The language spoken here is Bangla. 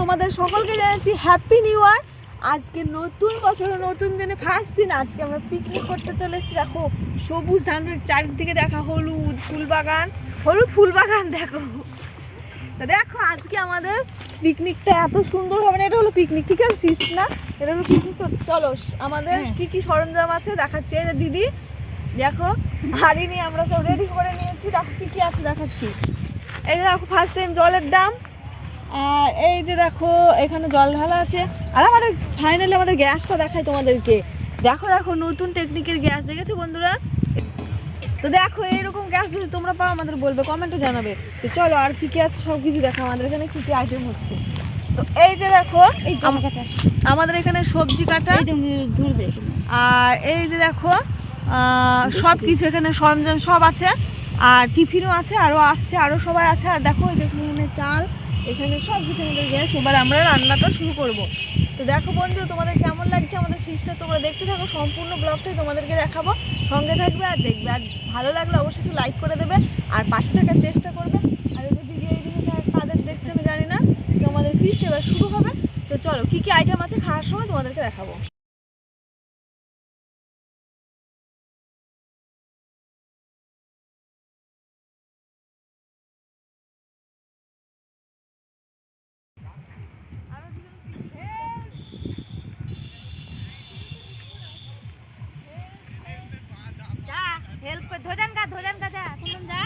তোমাদের সকলকে জানাচ্ছি হ্যাপি নিউ ইয়ার আজকে নতুন বছর নতুন দিনে ফার্স্ট দিন আজকে আমরা পিকনিক করতে চলে এসেছি। দেখো সবুজ ধান চারিদিকে দেখা হলুদ ফুল বাগান হলুদ ফুল বাগান দেখো দেখো আজকে আমাদের পিকনিকটা এত সুন্দর হবে না এটা হলো পিকনিক ঠিক আছে? ফিস্ট না এটা হলো পিকনিক তো চলো আমাদের হ্যাঁ। কি কি সরঞ্জাম আছে দেখাচ্ছি। দিদি দেখো হাড়ি নিয়ে আমরা সব রেডি করে নিয়েছি। দেখো কি কি আছে দেখাচ্ছি। এই দেখো ফার্স্ট টাইম জলের দাম। আর এই যে দেখো এখানে জল ঢালা আছে। আর আমাদের ফাইনালি আমাদের গ্যাসটা দেখাই তোমাদেরকে। দেখো দেখো নতুন টেকনিকের গ্যাস দেখেছ বন্ধুরা? তো দেখো এইরকম গ্যাস যদি তোমরা পাও আমাদের বলবে কমেন্টে জানাবে। তো চলো আর কি কি আছে সব কিছু দেখো আমাদের এখানে কি কি আইটেম হচ্ছে? তো এই যে দেখো এই জমা কাছে আসি আমাদের এখানে সবজি কাটা। আর এই যে দেখো সব কিছু এখানে সরঞ্জাম সব আছে। আর টিফিনও আছে আরও আসছে আরও সবাই আছে। আর দেখো এখানে চাল, এখানে সব কিছু আমাদের গ্যাস এবার আমরা রান্নাটা শুরু করব। তো দেখো বন্ধু, তোমাদের কেমন লাগছে আমাদের ফিসটা তোমরা দেখতে থাকো, সম্পূর্ণ ব্লগটাই তোমাদেরকে দেখাবো। সঙ্গে থাকবে আর দেখবে। আর ভালো লাগলে অবশ্যই একটু লাইক করে দেবে। আর পাশে থাকার চেষ্টা করবে। আর এই দিদি এইদিকে কাদের দেখছে আমি জানি না। তো আমাদের এবার শুরু হবে। তো চলো, কী কী আইটেম আছে খাওয়ার সময় তোমাদেরকে দেখাবো। হেল্প করে। ধরেন গা ধরেন গা যা ধরেন যা।